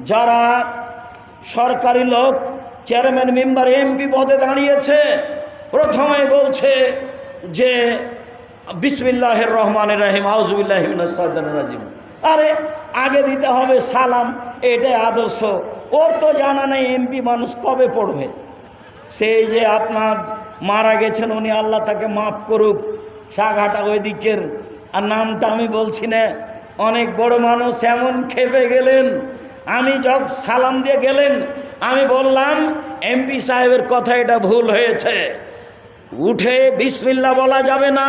যারা সরকারি লোক, চেয়ারম্যান, মেম্বার, এমপি পদে দাঁড়িয়েছে, প্রথমে বলছে যে, বিসমিল্লাহের রহমানের রাহিম আউজুবিল্লাহিম রাজিম। আরে, আগে দিতে হবে সালাম, এটাই আদর্শ। ওর তো জানা নেই এমপি মানুষ কবে পড়বে। সেই যে আপনার মারা গেছেন, উনি আল্লাহ তাকে মাফ করুক। সাঘাটা ওই দিকের আর নামটা আমি বলছি না। অনেক বড় মানুষ এমন খেপে গেলেন। আমি যখন সালাম দিয়ে গেলেন, আমি বললাম, এমপি সাহেবের কথা এটা ভুল হয়েছে। উঠে বিসমিল্লা বলা যাবে না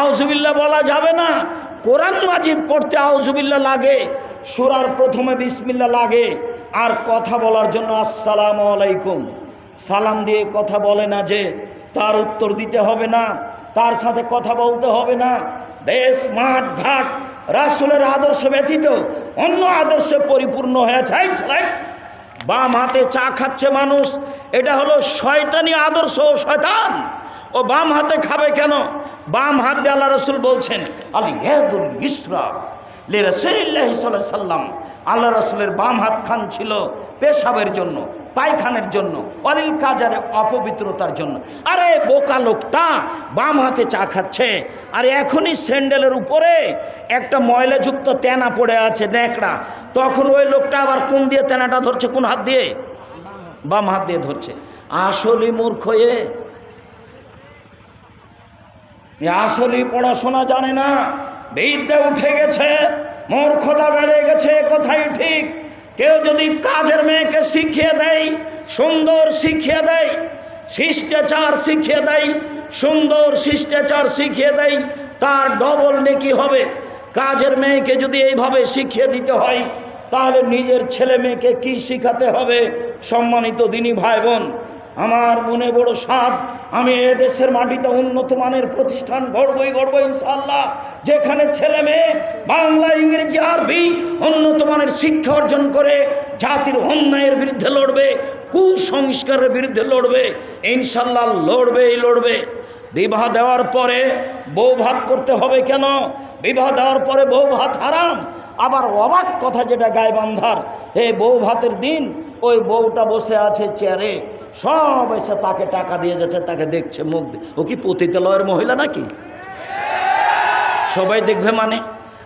আউজুবিল্লা বলা যাবে না, কোরআন মাজিদ পড়তে আউজুবিল্লা লাগে, সুরার প্রথমে বিসমিল্লা লাগে, আর কথা বলার জন্য আসসালামু আলাইকুম। সালাম দিয়ে কথা বলে না যে তার উত্তর দিতে হবে না, তার সাথে কথা বলতে হবে না। দেশ, মাঠ, ঘাট, রাসুলের আদর্শ ব্যতীত অন্য আদর্শে পরিপূর্ণ হয়েছে। এই ছেলে, বাম হাতে চা খাচ্ছে মানুষ এটা হলো শয়তানি আদর্শ ও শয়তান। ও বাম হাতে খাবে কেন? বাম হাত দিয়ে আল্লাহ রসুল বলছেন আলী হেদুল ইসরা লে সাল্লাম। আল্লাহ রসুলের বাম হাত খান ছিল পেশাবের জন্য। পায়খানের জন্য অলিল কাজারে অপবিত্রতার জন্য। আরে, বোকা লোকটা, বাম হাতে চা খাচ্ছে। আর, এখনই স্যান্ডেলের উপরে একটা ময়লাযুক্ত তেনা পড়ে আছে, ন্যাকড়া। তখন ওই লোকটা আবার কোন দিয়ে তেনাটা ধরছে, কোন হাত দিয়ে? বাম হাত দিয়ে ধরছে। আসলই মূর্খ এ। আসলই পড়াশোনা জানে না। বিদ্যে উঠে গেছে, মূর্খতা বেড়ে গেছে, কথাই ঠিক। কেউ যদি কাজের মেয়েকে শিখিয়ে দেয়, সুন্দর শিখিয়ে দেয়, শিষ্টাচার শিখিয়ে দেয়, সুন্দর শিষ্টাচার শিখিয়ে দেয়, তার ডবল নেকি হবে। কাজের মেয়েকে যদি এইভাবে শিখিয়ে দিতে হয়, তাহলে নিজের ছেলে মেয়েকে কি শিখাতে হবে? সম্মানিত দিনী ভাই বোন আমার মনে বড় সাধ আমি এ দেশের মাটিতে উন্নত মানের প্রতিষ্ঠান গড়বই গড়ব ইনশাল্লাহ যেখানে ছেলে মেয়ে, বাংলা, ইংরেজি, আরবি উন্নত মানের শিক্ষা অর্জন করে, জাতির অন্যায়ের বিরুদ্ধে লড়বে, কুসংস্কারের বিরুদ্ধে লড়বে ইনশাল্লাহ লড়বেই লড়বে। বিবাহ দেওয়ার পরে বউ ভাত করতে হবে কেন? বিবাহ দেওয়ার পরে বউ ভাত হারাম। আবার অবাক কথা যেটা গায়ে বান্ধার এই বউ ভাতের দিন, ওই বউটা বসে আছে চেয়ারে। সব এসে তাকে টাকা দিয়ে যাচ্ছে, তাকে দেখছে, মুখ ও কি পতিতালয়ের মহিলা নাকি? সবাই দেখবে মানে?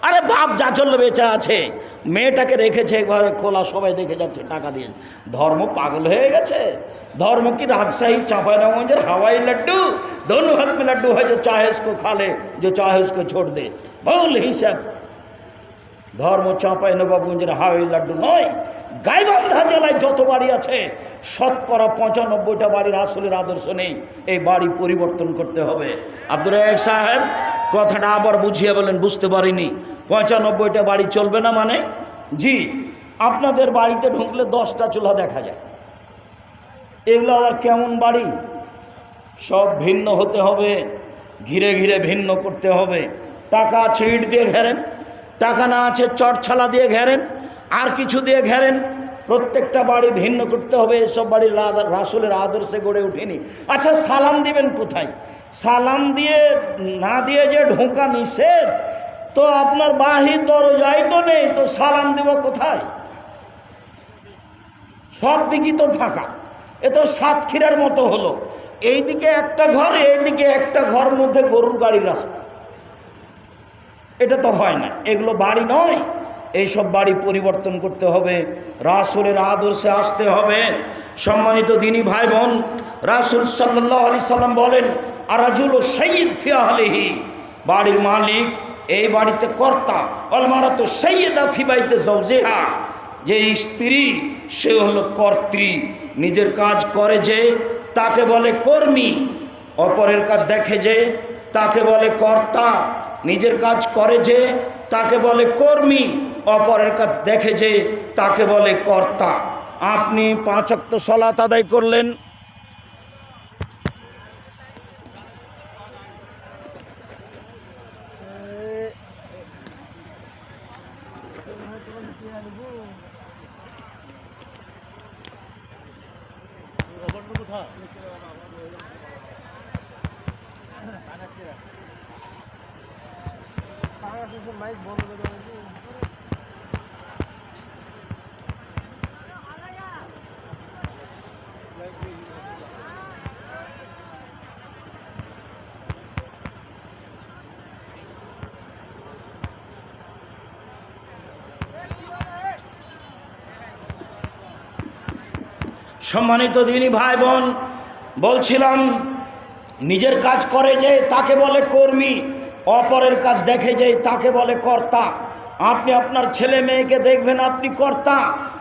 আরে বাপ, যা চললে বেঁচে আছে। মেয়েটাকে রেখেছে একবারে খোলা, সবাই দেখে যাচ্ছে, টাকা দিয়ে। ধর্ম পাগল হয়ে গেছে। ধর্ম কি রাজশাহী চাঁপাইনগঞ্জের হাওয়াই লাড্ডু? দোনো হাত লাড্ডু হয় যে চাহে খালে, যে চাহে উসকো ছোট দে। ভুল হিসাব ধর্ম চাঁপাইনবাবগঞ্জের হাওয়াই লাড্ডু নয়, গাইবান্ধা জেলায় যত বাড়ি আছে শতকরা পঁচানব্বইটা বাড়ির আসলের আদর্শ নেই। এই বাড়ি পরিবর্তন করতে হবে। আব্দুল রাজাক সাহেব, কথাটা আবার বুঝিয়ে বলেন, বুঝতে পারিনি। পঁচানব্বইটা বাড়ি চলবে না মানে? জি, আপনাদের বাড়িতে ঢুকলে দশটা চুলা দেখা যায়। এগুলো আবার কেমন বাড়ি? সব ভিন্ন হতে হবে, ঘিরে ঘিরে ভিন্ন করতে হবে। টাকা আছে ইট দিয়ে ঘেরেন, টাকা না আছে চটছালা দিয়ে ঘেরেন, আর কিছু দিয়ে ঘেরেন প্রত্যেকটা বাড়ি ভিন্ন করতে হবে, এসব বাড়ির রা- রাসুলের আদর্শে গড়ে ওঠেনি। আচ্ছা সালাম দিবেন কোথায়? সালাম দিয়ে, না দিয়ে যে ঢোকা নিষেধ, তো আপনার বাহির দরজাই তো নেই, তো সালাম দেব কোথায়? সব দিকই তো ফাঁকা। এ তো সাতক্ষীরার মতো হলো। এইদিকে একটা ঘর, এইদিকে একটা ঘর মধ্যে গরুর গাড়ির রাস্তা। এটা তো হয় না। এগুলো বাড়ি নয়। এইসব বাড়ি পরিবর্তন করতে হবে। রাসুলের আদর্শে আসতে হবে। সম্মানিত দিনী ভাই বোন রাসুল সাল্লাহ আলি সাল্লাম বলেন, আরাজুল ও সৈয়দ ফিয়াহলিহি বাড়ির মালিক, এই বাড়িতে কর্তা অলমারা তো সৈয়দা ফিবাইতে জৌজেহা যে স্ত্রী, সে হলো কর্ত্রী। নিজের কাজ করে যে, তাকে বলে কর্মী। অপরের কাজ দেখে যে তাকে বলে কর্তা, নিজের কাজ করে যে, তাকে বলে কর্মী, অপরের কাজ দেখে যে, তাকে বলে কর্তা। আপনি পাঁচক্ত সলাত আদায় করলেন সম্মানিত দিনী ভাই বোন বলছিলাম নিজের কাজ করে যে তাকে বলে কর্মী। অপরের কাজ দেখে যে তাকে বলে কর্তা। আপনি আপনার ছেলে মেয়েকে দেখবেন আপনি কর্তা।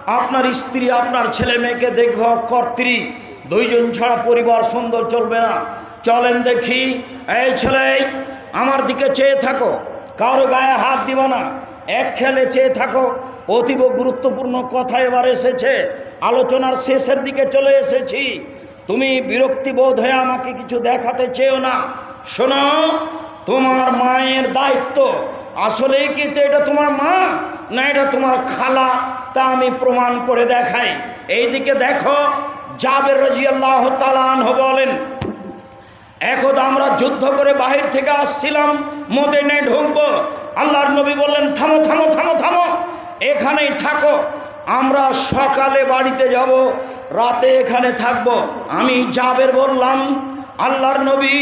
আপনার স্ত্রী আপনার ছেলে মেয়েকে দেখবে কর্ত্রী দুইজন ছাড়া পরিবার সুন্দর চলবে না। চলেন দেখি, এই ছেলে, আমার দিকে চেয়ে থাকো। কারও গায়ে হাত দিব না। এক খেলে চেয়ে থাকো। অতীব গুরুত্বপূর্ণ কথা এবার এসেছে। আলোচনার শেষের দিকে চলে এসেছি। তুমি বিরক্তিবোধ হয়ে আমাকে কিছু দেখাতে চেয়েও না। শোনো তোমার মায়ের দায়িত্ব। আসলে কি তো এটা তোমার মা, না এটা তোমার খালা? তা আমি প্রমাণ করে দেখাই। এইদিকে দেখো, জাবের রাজিয়াল্লাহ তালানহ বলেন, একদা আমরা যুদ্ধ করে বাহির থেকে আসছিলাম মদিনে ঢুকবো। আল্লাহর নবী বললেন, থামো থামো থামো থামো, এখানেই থাকো। আমরা সকালে বাড়িতে যাব, রাতে এখানে থাকব। আমি জাবের বললাম আল্লাহর নবী,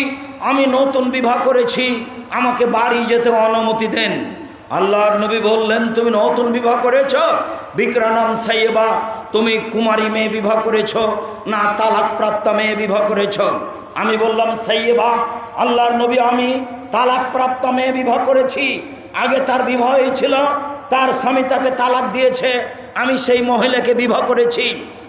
আমি নতুন বিবাহ করেছি, আমাকে বাড়ি যেতে অনুমতি দেন। আল্লাহর নবী বললেন, তুমি নতুন বিবাহ করেছ? বিক্রানাম সাইয়েবা, তুমি কুমারী মেয়ে বিবাহ করেছ, না তালাক প্রাপ্তা মেয়ে বিবাহ করেছ? আমি বললাম, সাইয়েবা, আল্লাহর নবী, আমি তালাক প্রাপ্তা মেয়ে বিবাহ করেছি। আগে তার বিবাহ হয়েছিল তার স্বামী তাকে তালাক দিয়েছে, আমি সেই মহিলাকে বিবাহ করেছি।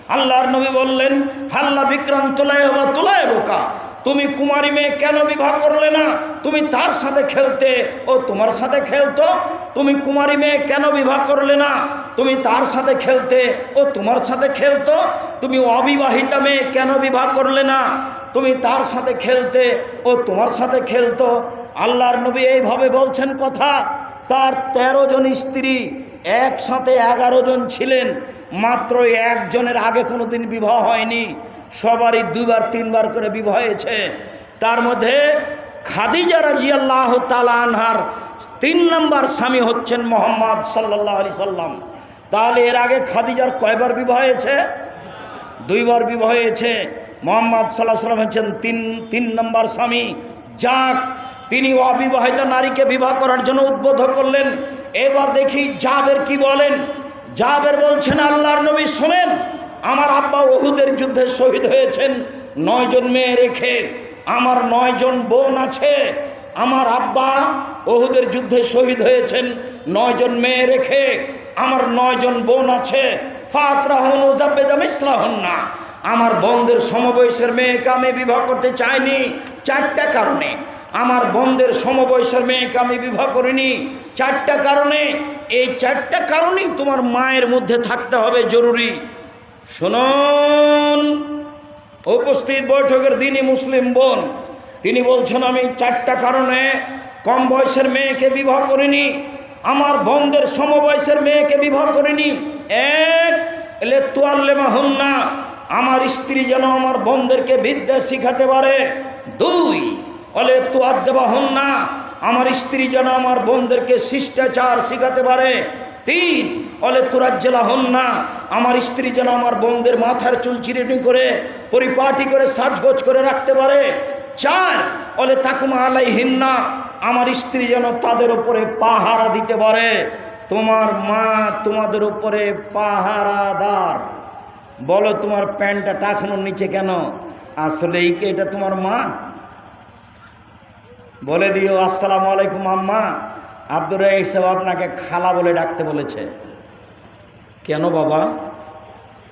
আল্লাহর নবী বললেন, হাল্লা বিক্রাম তোলায় বা তোলায় বোকা তুমি কুমারী মেয়ে কেন বিবাহ করলে না? তুমি তার সাথে খেলতে ও তোমার সাথে খেলতো? তুমি কুমারী মেয়ে কেন বিবাহ করলে না? তুমি তার সাথে খেলতে ও তোমার সাথে খেলতো? তুমি অবিবাহিতা মেয়ে কেন বিবাহ করলে না? তুমি তার সাথে খেলতে ও তোমার সাথে খেলতো? আল্লাহর নবী এইভাবে বলছেন কথা। তার ১৩ জন স্ত্রী একসাথে এগারো জন ছিলেন। মাত্র একজনের আগে কোনো দিন বিবাহ হয়নি। সবারই দুবার, তিনবার করে বিবাহ হয়েছে। তার মধ্যে খাদিজা রাজি আল্লাহ আনহার তিন নম্বর স্বামী হচ্ছেন মোহাম্মদ সাল্লাহ আলি সাল্লাম। তাহলে এর আগে খাদিজার কয়বার বিবাহ হয়েছে? দুইবার বিবাহ হয়েছে। মোহাম্মদ সাল্লাহ সাল্লাম হচ্ছেন তিন তিন নম্বর স্বামী। যাক, তিনি অবিবাহিতা নারীকে বিবাহ করার জন্য উদ্বোধ করলেন। এবার দেখি জাবের কি বলেন। জাবের বলছেন, আল্লাহর নবী শোনেন আমার আব্বা ওহুদের যুদ্ধে শহীদ হয়েছেন। নয়জন মেয়ে রেখে আমার নয়জন বোন আছে। আমার আব্বা ওহুদের যুদ্ধে শহীদ হয়েছেন। নয়জন মেয়ে রেখে আমার নয়জন বোন আছে। ফাকরাহন ওজাবেদাম ইসলাহন না আমার বোনদের সমবয়সের মেয়েকে আমি বিবাহ করতে চাইনি চারটা কারণে। আমার বোনদের সমবয়সের মেয়েকে আমি বিবাহ করিনি চারটা কারণে। এই চারটা কারণেই তোমার মায়ের মধ্যে থাকতে হবে জরুরি। শুনুন, উপস্থিত বৈঠকের দিনই মুসলিম বোন, তিনি বলছেন, আমি চারটা কারণে কম বয়সের মেয়েকে বিবাহ করিনি, আমার বোনদের সমবয়সের মেয়েকে বিবাহ করিনি। এক, এলে হন না, আমার স্ত্রী যেন আমার বোনদেরকে বিদ্যা শিখাতে পারে। দুই, অলে তোয়ার দেওয়া হন না, আমার স্ত্রী যেন আমার বোনদেরকে শিষ্টাচার শিখাতে পারে। তিন অলে তুরাজ্জেলা হন না। আমার স্ত্রী যেন আমার বোনদের মাথার চুল চিরিনি করে, পরিপাটি করে, সাজগোজ করে রাখতে পারে। চার, অলে তাকুমা আলাই হিন্না আমার স্ত্রী যেন তাদের ওপরে পাহারা দিতে পারে। তোমার মা তোমাদের উপরে পাহারাদার। বলো তোমার প্যান্টটা টাকানোর নিচে কেন? আসলে এই কি এটা তোমার মা? বলে দিও, আসসালামু আলাইকুম আম্মা। আব্দুর সাহেব আপনাকে খালা বলে ডাকতে বলেছে। কেন বাবা?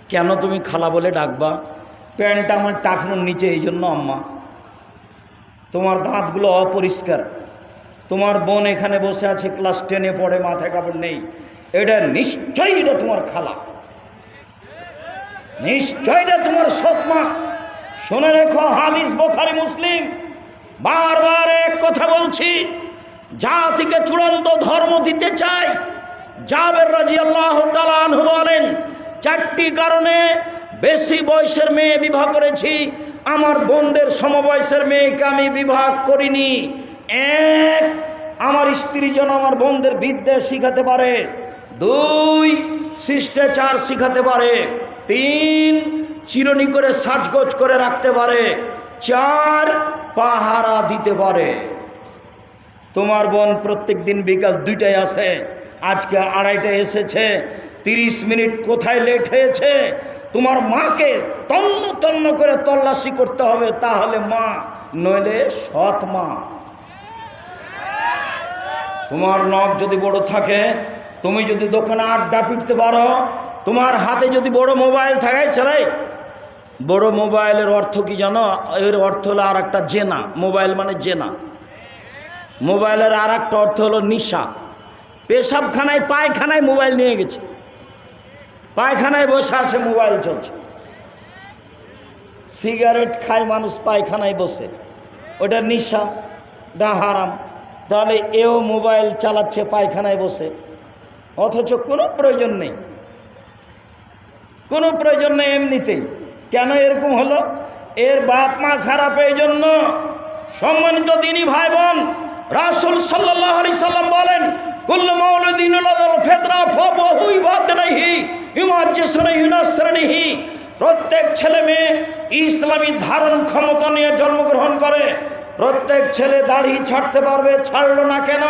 কেন তুমি খালা বলে ডাকবা? প্যান্টটা আমার টাকনোর নিচে, এই জন্য আম্মা। তোমার দাঁতগুলো অপরিষ্কার। তোমার বোন এখানে বসে আছে, ক্লাস টেনে পড়ে মাথায় কাপড় নেই। এটা নিশ্চয়ই এটা তোমার খালা। নিশ্চয় এটা তোমার সৎমা। শুনে রেখো, হাদিস বোখারি, মুসলিম। বারবার এক কথা বলছি, জাতিকে চূড়ান্ত ধর্ম দিতে চাই। জাবের রাজি আল্লাহ তালানহু বলেন, চারটি কারণে বেশি বয়সের মেয়ে বিবাহ করেছি, আমার বোনদের সমবয়সের মেয়েকে আমি বিবাহ করিনি। এক, আমার স্ত্রী যেন আমার বোনদের বিদ্যা শিখাতে পারে। দুই, শিষ্টাচার শিখাতে পারে। তিন, চিরনি করে সাজগোজ করে রাখতে পারে। চার, পাহারা দিতে পারে। তোমার বোন প্রত্যেক দিন বিকাল দুইটায় আসে। আজকে আড়াইটায় এসেছে, তিরিশ মিনিট কোথায় লেট হয়েছে, তোমার মাকে তন্ন তন্ন করে তল্লাশি করতে হবে, তাহলে মা, নইলে সৎ মা। তোমার নখ যদি বড় থাকে, তুমি যদি দোকানে আড্ডা পিটতে পারো, তোমার হাতে যদি বড় মোবাইল থাকে, ছেলে, বড় মোবাইলের অর্থ কি জানো? এর অর্থ হলো আর একটা জেনা, মোবাইল মানে জেনা। মোবাইলের আর একটা অর্থ হলো নিশা। পেশাবখানায়, পায়খানায় মোবাইল নিয়ে গেছে। পায়খানায় বসে আছে, মোবাইল চলছে। সিগারেট খায় মানুষ, পায়খানায় বসে। ওটা নিশা ডা হারাম। তাহলে এও মোবাইল চালাচ্ছে, পায়খানায় বসে। অথচ কোনো প্রয়োজন নেই। কোনো প্রয়োজন নেই এমনিতেই। কেন এরকম হলো? এর বাপ মা খারাপ এই জন্য সম্মানিত দিনী ভাই বোন রাসুল সাল্লাহ সাল্লাম বলেন প্রত্যেক ছেলে মেয়ে ইসলামী ধারণ ক্ষমতা নিয়ে জন্মগ্রহণ করে। প্রত্যেক ছেলে দাড়ি ছাড়তে পারবে, ছাড়লো না কেন?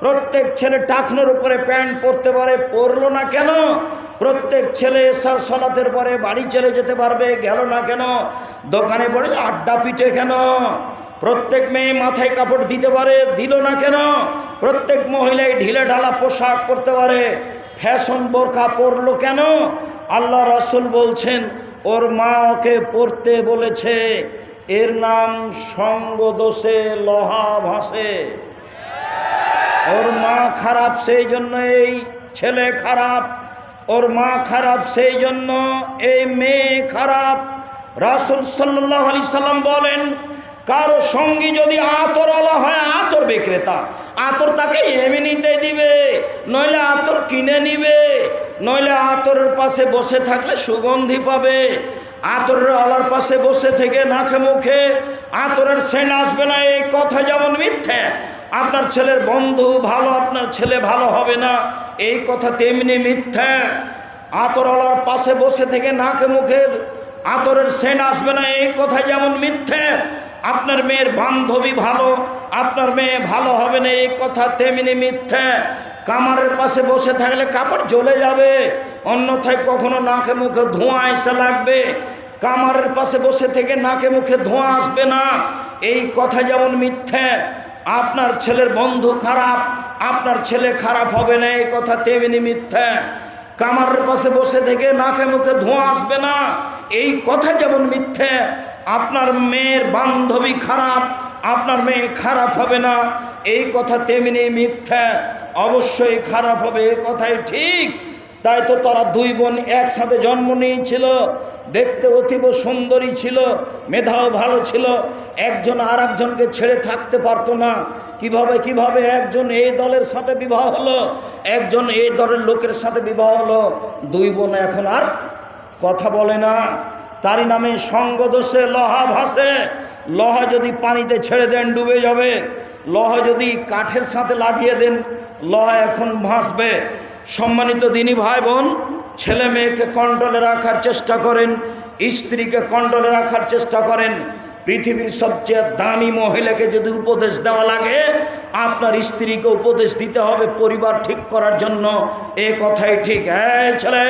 প্রত্যেক ছেলে টাকনোর উপরে প্যান্ট পরতে পারে, পরলো না কেন? প্রত্যেক ছেলে এসার সলাতের পরে বাড়ি চলে যেতে পারবে, গেল না কেন? দোকানে পড়ে আড্ডা পিঠে কেন? প্রত্যেক মেয়ে মাথায় কাপড় দিতে পারে, দিল না কেন? প্রত্যেক মহিলায় ঢিলে ঢালা পোশাক পরতে পারে। ফ্যাশন বোরখা পরলো কেন? আল্লাহ রাসুল বলছেন, ওর মা ওকে পড়তে বলেছে, এর নাম সঙ্গ দোষে লোহা ভাসে। ওর মা খারাপ সেই জন্য এই ছেলে খারাপ, ওর মা খারাপ সেই জন্য এই মেয়ে খারাপ। রাসুল সাল্লাহ আলি সাল্লাম বলেন কারও সঙ্গী যদি আতরওয়ালা হয়, আতর বিক্রেতা। আতর তাকে এমনিতে দিবে, নইলে আতর কিনে নিবে, নইলে আতরের পাশে বসে থাকলে সুগন্ধি পাবে। আতরের আলার পাশে বসে থেকে নাকে মুখে আতরের সেন আসবে না, এই কথা যেমন মিথ্যে। আপনার ছেলের বন্ধু ভালো, আপনার ছেলে ভালো হবে না, এই কথা তেমনি মিথ্যা। আতরওয়ালার পাশে বসে থেকে নাকে মুখে আতরের সেন আসবে না, এই কথা যেমন মিথ্যে। আপনার মেয়ের বান্ধবী ভালো, আপনার মেয়ে ভালো হবে না, এই কথা তেমনি মিথ্যে। কামারের পাশে বসে থাকলে কাপড় জ্বলে যাবে, অন্যথায় কখনো নাকে মুখে ধোঁয়া এসে লাগবে। কামারের পাশে বসে থেকে নাকে মুখে ধোঁয়া আসবে না। এই কথা যেমন মিথ্যে, আপনার ছেলের বন্ধু খারাপ, আপনার ছেলে খারাপ হবে না, এই কথা তেমনি মিথ্যে। কামারের পাশে বসে থেকে নাকে মুখে ধোঁয়া আসবে না, এই কথা যেমন মিথ্যে আপনার মেয়ের বান্ধবী খারাপ, আপনার মেয়ে খারাপ হবে না। এই কথা তেমনি মিথ্যা, অবশ্যই খারাপ হবে, এই কথাই ঠিক। তাই তো তারা দুই বোন একসাথে জন্ম নিয়েছিল, দেখতে অতীব সুন্দরী ছিল, মেধাও ভালো ছিল। একজন আর একজনকে ছেড়ে থাকতে পারতো না। কীভাবে কীভাবে একজন এই দলের সাথে বিবাহ হলো, একজন এই দলের লোকের সাথে বিবাহ হলো, দুই বোন এখন আর কথা বলে না। তারই নামে সঙ্গদোষে লহা ভাসে। লহা যদি পানিতে ছেড়ে দেন, ডুবে যাবে। লহা যদি কাঠের সাথে লাগিয়ে দেন, লহা এখন ভাসবে। সম্মানিত দিনী ভাই বোন ছেলে মেয়েকে কন্ট্রোলে রাখার চেষ্টা করেন, স্ত্রীকে কন্ট্রোলে রাখার চেষ্টা করেন। পৃথিবীর সবচেয়ে দামি মহিলাকে যদি উপদেশ দেওয়া লাগে, আপনার স্ত্রীকে উপদেশ দিতে হবে পরিবার ঠিক করার জন্য। এ কথাই ঠিক। হ্যাঁ ছেলে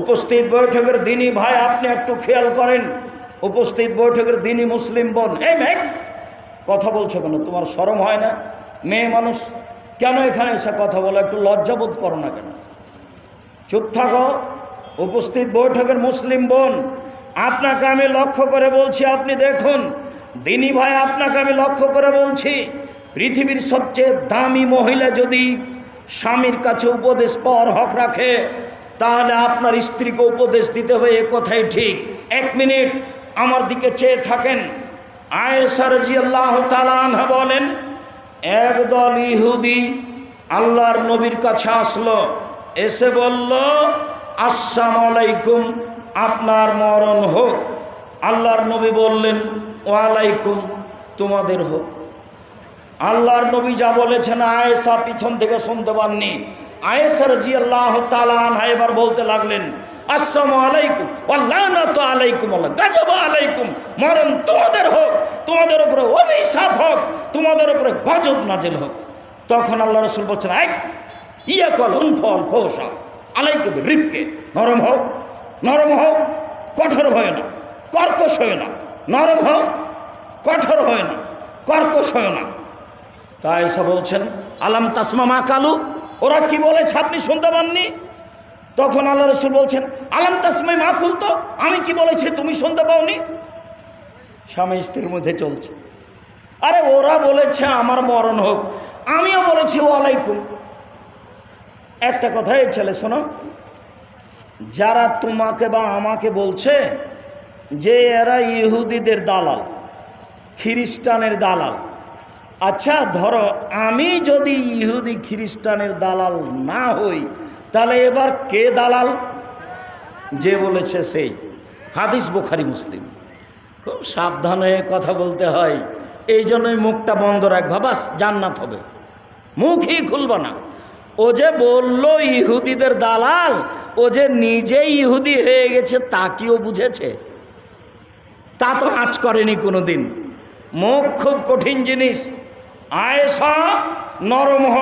উপস্থিত বৈঠকের দিনই ভাই, আপনি একটু খেয়াল করেন। উপস্থিত বৈঠকের দিনই মুসলিম বোন। এই মেঘ, কথা বলছো কেন? তোমার সরম হয় না? মেয়ে মানুষ, কেন এখানে এসে কথা বলো? একটু লজ্জাবোধ করো না কেন? চুপ থাকো। উপস্থিত বৈঠকের মুসলিম বোন, আপনাকে আমি লক্ষ্য করে বলছি, আপনি দেখুন। দিনী ভাই, আপনাকে আমি লক্ষ্য করে বলছি, পৃথিবীর সবচেয়ে দামি মহিলা যদি স্বামীর কাছে উপদেশ পাওয়ার হক রাখে তাহলে আপনার স্ত্রীকে উপদেশ দিতে হবে এ কথাই ঠিক। এক মিনিট, আমার দিকে চেয়ে থাকেন। আয়েসার জি আল্লাহ তালানহা বলেন, একদল ইহুদি আল্লাহর নবীর কাছে আসলো। এসে বলল, আসসালাম আলাইকুম, আপনার মরণ হোক। আল্লাহর নবী বললেন, ওয়ালাইকুম, তোমাদের হোক। আল্লাহর নবী যা বলেছেন আয়েসা পিছন থেকে শুনতে পাননি। আয়েসার জি আল্লাহ তালানহা এবার বলতে লাগলেন হোক হোক হোক। নরম হোক নরম হও, কঠোর হয় না কর্কশ হয় না নরম হও, কঠোর হয় না কর্কশ হয় না তাই বলছেন, আলাম তাসমা মা কালু? ওরা কি বলেছে আপনি শুনতে পাননি? তখন আল্লাহ রসুল বলছেন, আলাম তাসমা মা কুলতো? আমি কি বলেছি তুমি শুনতে পাওনি? স্বামী স্ত্রীর মধ্যে চলছে। আরে ওরা বলেছে আমার মরণ হোক। আমিও বলেছি ওয়ালাইকুম একটা কথা, এই ছেলে, শোনো। যারা তোমাকে বা আমাকে বলছে যে এরা ইহুদিদের দালাল, খ্রিস্টানের দালাল আচ্ছা ধরো আমি যদি ইহুদি খ্রিস্টানের দালাল না হই, তাহলে এবার কে দালাল? যে বলেছে সেই হাদিস বোখারি, মুসলিম। খুব সাবধানে কথা বলতে হয়। এই জন্যই মুখটা বন্ধ রাখবা বাস জান্নাত হবে। মুখই খুলব না। ও যে বলল ইহুদিদের দালাল, ও যে নিজেই ইহুদি হয়ে গেছে, তা কিও বুঝেছে? তা তো আঁচ করেনি কোনো দিন মুখ খুব কঠিন জিনিস। আয়েশা নরম হ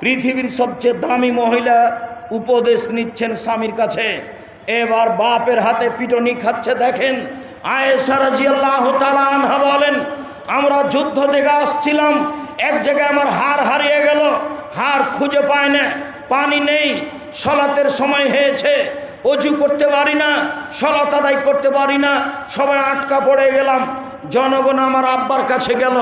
পৃথিবীর সবচেয়ে দামি মহিলা উপদেশ নিচ্ছেন স্বামীর কাছে। এবার বাপের হাতে পিটনি খাচ্ছে, দেখেন। আয়েশা রাজিয়াল্লাহ আনহা বলেন, আমরা যুদ্ধ থেকে আসছিলাম, এক জায়গায় আমার হার হারিয়ে গেল হার খুঁজে পায় না, পানি নেই, সলাতের সময় হয়েছে, অজু করতে পারি না, সলাত আদায় করতে পারি না, সবাই আটকা পড়ে গেলাম জনগণ আমার আব্বার কাছে গেল।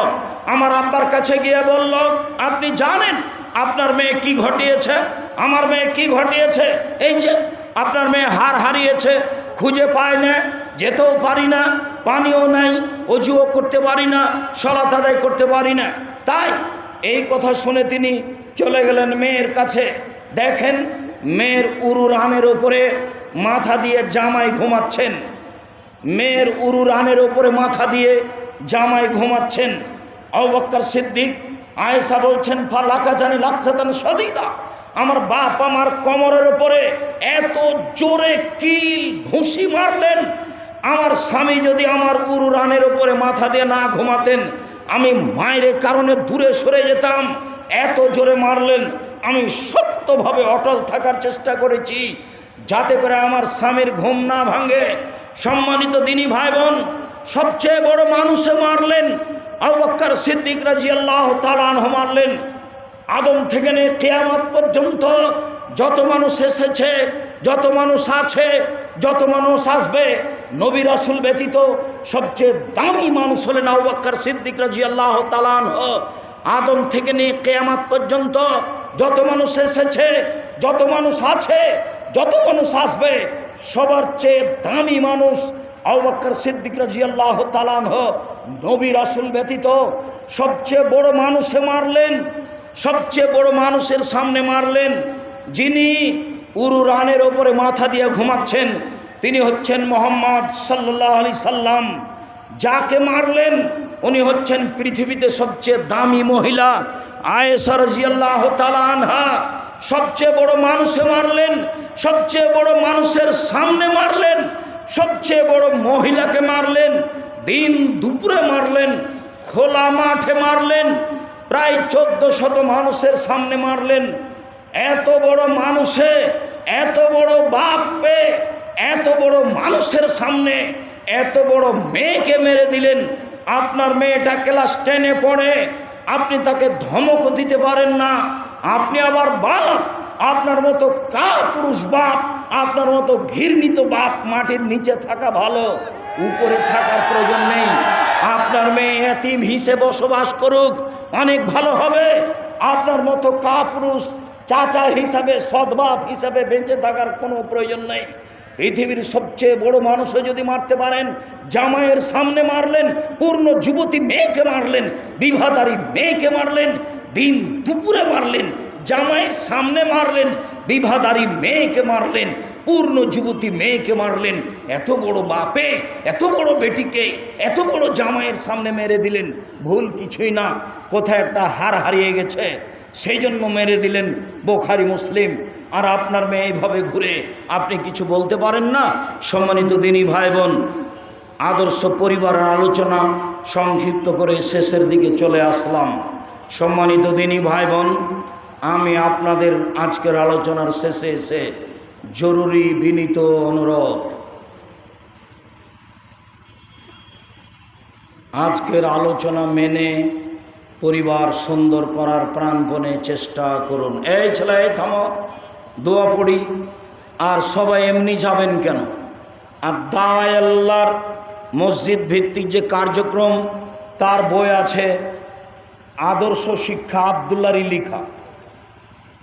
আমার আব্বার কাছে গিয়ে বলল, আপনি জানেন আপনার মেয়ে কি ঘটিয়েছে? আমার মেয়ে কি ঘটিয়েছে? এই যে আপনার মেয়ে হার হারিয়েছে, খুঁজে পায় না, যেতেও পারি না, পানিও নাই, অজুও করতে পারি না সলাত আদায় করতে পারি না। তাই এই কথা শুনে তিনি চলে গেলেন মেয়ের কাছে। দেখেন মেয়ের উরু রানের ওপরে মাথা দিয়ে জামাই ঘুমাচ্ছেন। মেয়ের উরু রানের ওপরে মাথা দিয়ে জামাই ঘুমাচ্ছেন। অবক্কর সিদ্দিক, আয়েশা বলছেন ফা লাকা জানি লাকসাতান সদিদা আমার বাপ আমার কোমরের ওপরে এত জোরে কিল ঘুষি মারলেন। আমার স্বামী যদি আমার উরু রানের ওপরে মাথা দিয়ে না ঘুমাতেন, আমি মায়ের কারণে দূরে সরে যেতাম। এত জোরে মারলেন, আমি সত্যভাবে অটল থাকার চেষ্টা করেছি, যাতে করে আমার স্বামীর ঘুম না ভাঙে। সম্মানিত দিনী ভাই বোন সবচেয়ে বড় মানুষে মারলেন আবাক্কার সিদ্দিক রাজি আল্লাহ তালানহ মারলেন। আদম থেকে নিয়ে কেয়ামত পর্যন্ত যত মানুষ এসেছে, যত মানুষ আছে, যত মানুষ আসবে, নবী রাসুল ব্যতীত সবচেয়ে দামি মানুষ হলেন আবাক্কার সিদ্দিক রাজি আল্লাহ তালান আদম থেকে নিয়ে কেয়ামত পর্যন্ত যত মানুষ এসেছে, যত মানুষ আছে, যত মানুষ আসবে সবার চেয়ে দামি মানুষ আবাক্কর সিদ্দিক রাজি আল্লাহ তালান নবী রাসুল ব্যতীত সবচেয়ে বড় মানুষে মারলেন, সবচেয়ে বড় মানুষের সামনে মারলেন যিনি উরু রানের ওপরে মাথা দিয়ে ঘুমাচ্ছেন, তিনি হচ্ছেন মোহাম্মদ সাল্লাহ আলি সাল্লাম। যাকে মারলেন, উনি হচ্ছেন পৃথিবীতে সবচেয়ে দামি মহিলা আয়েসা রাজিয়াল্লাহ আনহা। সবচেয়ে বড় মানুষে মারলেন, সবচেয়ে বড় মানুষের সামনে মারলেন, সবচেয়ে বড় মহিলাকে মারলেন, দিন দুপুরে মারলেন, খোলা মাঠে মারলেন, প্রায় চোদ্দ শত মানুষের সামনে মারলেন। এত বড় মানুষে, এত বড় বাপ এত বড় মানুষের সামনে, এত বড় মেয়েকে মেরে দিলেন। আপনার মেয়েটা ক্লাস টেনে পড়ে, আপনি তাকে ধমকও দিতে পারেন না। আপনি আবার বাপ, আপনার মতো কা পুরুষ বাপ, আপনার মতো ঘৃণিত বাপ মাটির নিচে থাকা ভালো, উপরে থাকার প্রয়োজন নেই। আপনার মেয়ে এতিম হিসেবে বসবাস করুক, অনেক ভালো হবে। আপনার মতো কা পুরুষ চাচা হিসাবে সদ্বাপ হিসাবে বেঁচে থাকার কোনো প্রয়োজন নেই। পৃথিবীর সবচেয়ে বড় মানুষও যদি মারতে পারেন, জামাইয়ের সামনে মারলেন, পূর্ণ যুবতী মেয়েকে মারলেন, বিবাহদারী মেয়েকে মারলেন দিন দুপুরে মারলেন, জামাইয়ের সামনে মারলেন বিবাহদারী মেয়েকে মারলেন, পূর্ণ যুবতী মেয়েকে মারলেন। এত বড় বাপে, এত বড় বেটিকে, এত বড় জামাইয়ের সামনে মেরে দিলেন। ভুল কিছুই না, কোথায় একটা হার হারিয়ে গেছে, সেই জন্য মেরে দিলেন বোখারি মুসলিম। আর আপনার মেয়ে এইভাবে ঘুরে, আপনি কিছু বলতে পারেন না? সম্মানিত দিনী ভাই বোন আদর্শ পরিবারের আলোচনা সংক্ষিপ্ত করে শেষের দিকে চলে আসলাম। সম্মানিত দিনী ভাই বোন আমি আপনাদের আজকের আলোচনার শেষে এসে জরুরি বিনীত অনুরোধ। আজকের আলোচনা মেনে পরিবার সুন্দর করার প্রাণপণে চেষ্টা করুন। এই ছেলে থামো, দোয়া পড়ি, আর সবাই এমনি যাবেন কেন? আর দায় আল্লাহর মসজিদ ভিত্তিক যে কার্যক্রম, তার বই আছে আদর্শ শিক্ষা আবদুল্লারই লিখা।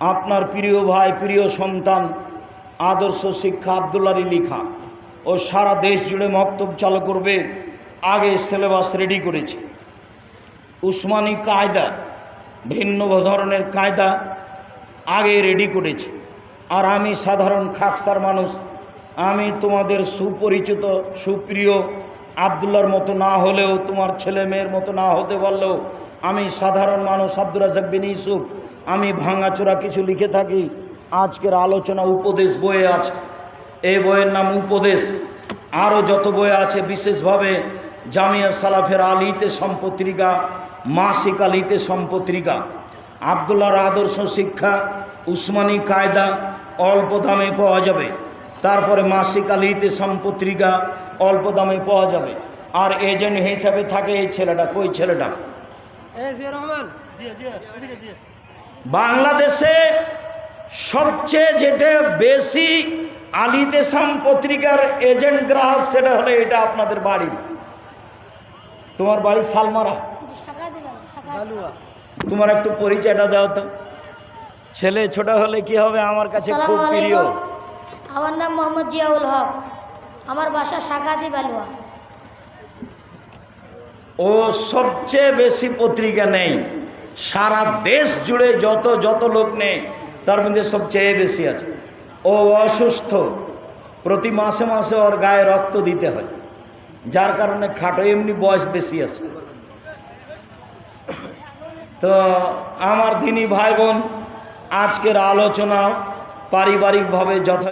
আপনার প্রিয় ভাই, প্রিয় সন্তান আদর্শ শিক্ষা আবদুল্লারই লিখা। ও সারা দেশ জুড়ে মক্তব চালু করবে, আগে সিলেবাস রেডি করেছে। উসমানী কায়দা, ভিন্ন ধরনের কায়দা আগে রেডি করেছে। আর আমি সাধারণ খাকসার মানুষ, আমি তোমাদের সুপরিচিত, সুপ্রিয় আবদুল্লার মতো না হলেও, তোমার ছেলে মেয়ের মতো না হতে পারলেও আমি সাধারণ মানুষ আব্দুল রাজাক বিন ইউসুফ। আমি ভাঙাচোরা কিছু লিখে থাকি। আজকের আলোচনা উপদেশ বইয়ে আছে। এই বইয়ের নাম উপদেশ। আরও যত বই আছে, বিশেষভাবে জামিয়া সালাফের আলিতে সম্পত্রিকা মাসিক আলিতে সম্পত্রিকা আবদুল্লাহর আদর্শ শিক্ষা, উসমানী কায়দা অল্প দামে পাওয়া যাবে। তারপরে মাসিক আলিতে সম্পত্রিকা অল্প দামে পাওয়া যাবে। আর এজেন্ট হিসাবে থাকে এই ছেলেটা। কই ছেলেটা? বাংলাদেশে সবচেয়ে যেটা বেশি আলিতেসাম পত্রিকার এজেন্ট গ্রাহক সেটা হলো এটা আপনাদের বাড়ির তোমার বাড়ি সালমারা। তোমার একটু পরিচয়টা দাও তো। ছেলে ছোট হলে কি হবে? আমার কাছে খুব প্রিয়। আমার নাম মোহাম্মদ জিয়াউল হক। আমার বাসা শাখাদি বালুয়া। ও সবচেয়ে বেশি পত্রিকা নেই। সারা দেশ জুড়ে যত যত লোক নেই, তার মধ্যে সবচেয়ে বেশি আছে। ও অসুস্থ, প্রতি মাসে মাসে ওর গায়ে রক্ত দিতে হয়। যার কারণে খাটো, এমনি বয়স বেশি আছে। তো আমার দিনী ভাই বোন, আজকের আলোচনা পারিবারিকভাবে যথা